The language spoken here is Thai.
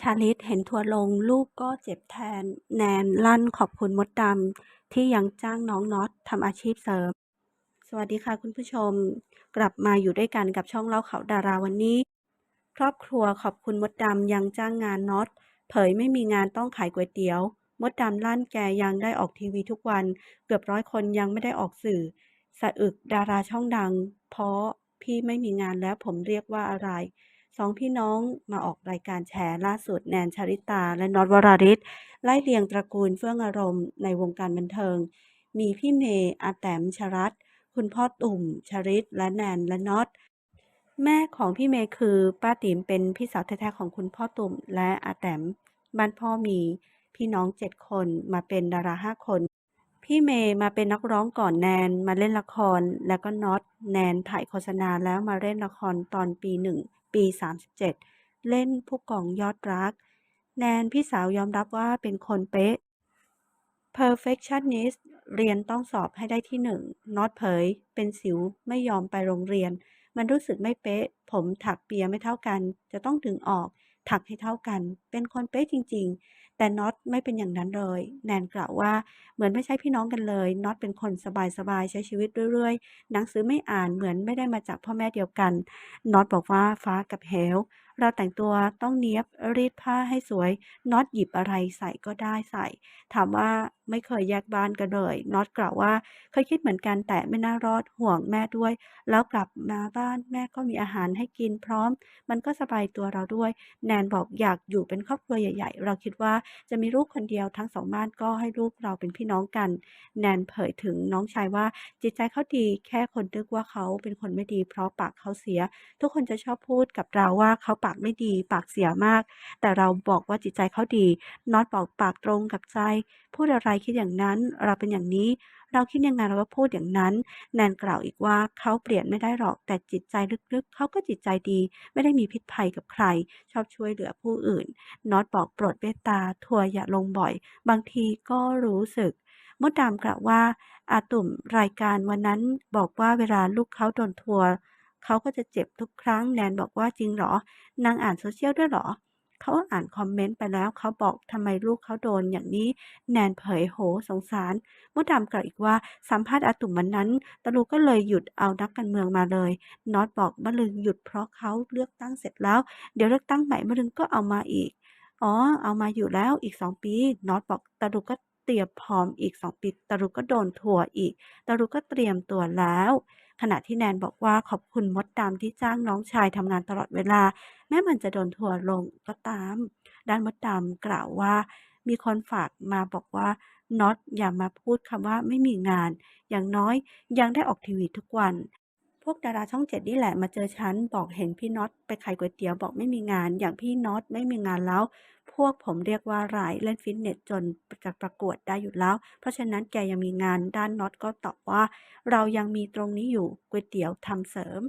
ชาลิตเห็นทัวร์ลงลูกก็เจ็บแทน แนนลั่นขอบคุณมดดำที่ยังจ้างน้องน็อตทำอาชีพเสริม สวัสดีค่ะคุณผู้ชม กลับมาอยู่ด้วยกันกับช่องเล่าข่าวดาราวันนี้ ครอบครัวขอบคุณมดดำยังจ้างงานน็อตเผยไม่มีงานต้องขายก๋วยเตี๋ยว มดดำลั่นแกยังได้ออกทีวีทุกวัน เกือบร้อยคนยังไม่ได้ออกสื่อ สะอึกดาราช่องดัง เพราะพี่ไม่มีงานแล้วผมเรียกว่าอะไร สองพี่น้องมาออกรายการแฉล่าสุดแนนชาริตา และน็อตวราริศไล่เรียงตระกูลเฟื่องอารมณ์ในวงการบันเทิง มีพี่เมย์อาแตมชรัตคุณพ่อตุ่ม ชริตและแนนและน็อตแม่ของพี่เมย์คือป้าติ๋มเป็นพี่สาวแท้ๆของคุณพ่อตุ่ม และอาแตมบ้านพ่อมีพี่น้องเจ็ดคนมาเป็นดาราห้าคน พี่เมย์มาเป็นนักร้องก่อนแนนมาเล่นละคร แล้วก็น็อตแนนถ่ายโฆษณาแล้วมาเล่นละครตอนปีหนึ่ง ปีสามสิบเจ็ดเล่นผู้กองยอดรัก แนนพี่สาวยอมรับว่าเป็นคนเป๊ะ perfectionist เรียนต้องสอบให้ได้ที่หนึ่งน็อตเผย เป็นสิวไม่ยอมไปโรงเรียน มันรู้สึกไม่เป๊ะ ผมถักเปียไม่เท่ากัน จะต้องดึงออก ถักให้เท่ากัน เป็นคนเป๊ะจริง ๆแต่น็อตไม่เป็นอย่างนั้นเลย แนนกล่าวว่าเหมือนไม่ใช่พี่น้องกันเลยน็อตเป็นคนสบายๆใช้ชีวิตเรื่อยๆ หนังสือไม่อ่านเหมือนไม่ได้มาจากพ่อแม่เดียวกันน็อตบอกว่าฟ้ากับเหวเราแต่งตัวต้องเนี้ยบรีดผ้าให้สวยน็อตหยิบอะไรใส่ก็ได้ใส่ ถามว่าไม่เคยแยกบ้านกันเลยน็อตกล่าวว่าเคยคิดเหมือนกันแต่ไม่น่ารอดห่วงแม่ด้วย แล้วกลับมาบ้านแม่ก็มีอาหารให้กินพร้อม มันก็สบายตัวเราด้วย แนนบอกอยากอยู่เป็นครอบครัวใหญ่ ๆ เราคิดว่าจะมีลูกคนเดียวทั้งสองบ้านก็ให้ลูกเราเป็นพี่น้องกัน แนนเผยถึงน้องชายว่าจิตใจเขาดีแค่คนนึกว่าเขาเป็นคนไม่ดี เพราะปากเขาเสีย ทุกคนจะชอบพูดกับเราว่าเขาปากไม่ดี ปากเสียมาก แต่เราบอกว่าจิตใจเขาดีน็อตบอกปากตรงกับใจ พูดอะไรคิดอย่างนั้นเราเป็นอย่างนี้ เราคิดยังไงเราก็พูดอย่างนั้นแนนกล่าวอีกว่าเขาเปลี่ยนไม่ได้หรอกแต่จิตใจลึกๆ เขาก็จิตใจดี ไม่ได้มีพิษภัยกับใคร ชอบช่วยเหลือผู้อื่นน็อตบอกโปรดเมตตาทัวร์อย่าลงบ่อย บางทีก็รู้สึกมดดามกล่าวว่าอาตุ่มรายการวันนั้นบอกว่าเวลาลูกเขาโดนทัวร์เขาก็จะเจ็บทุกครั้งแนนบอกว่าจริงหรอนางอ่านโซเชียลด้วยหรอ เขาอ่านคอมเมนต์ไปแล้วเขาบอกทำไมลูกเขาโดนอย่างนี้ แนนเผยโหสงสารมดดำกล่าวอีกว่าสัมภาษณ์อาตุ่มวันนั้นตะลูก็เลยหยุดเอานักการเมืองมาเลยน็อตบอกมะลึงหยุดเพราะเขาเลือกตั้งเสร็จแล้ว เดี๋ยวเลือกตั้งใหม่มะลึงก็เอามาอีกอ๋อเอามาอยู่แล้วอีกสองปีน็อตบอกตะลูก็เตรียมพร้อมอีกสองปีตะลูก็โดนทัวอีกตะลูก็เตรียมตัวแล้ว ขณะที่แนนบอกว่าขอบคุณมดดำที่จ้างน้องชายทำงานตลอดเวลา แม้มันจะโดนทัวลงก็ตาม ด้านมดดำกล่าวว่า มีคนฝากมาบอกว่าน็อตอย่ามาพูดคำว่าไม่มีงาน อย่างน้อยยังได้ออกทีวีทุกวัน พวกดาราช่องเจ็ดนี่แหละมาเจอฉันบอกเห็นพี่น็อตไปขายก๋วยเตี๋ยวบอกไม่มีงาน อย่างพี่น็อตไม่มีงานแล้ว พวกผมเรียกว่าร้ายเล่นฟิตเนสจนจะประกวดได้อยู่แล้ว เพราะฉะนั้นแกยังมีงานด้านน็อตก็ตอบว่า เรายังมีตรงนี้อยู่ก๋วยเตี๋ยวทำเสริม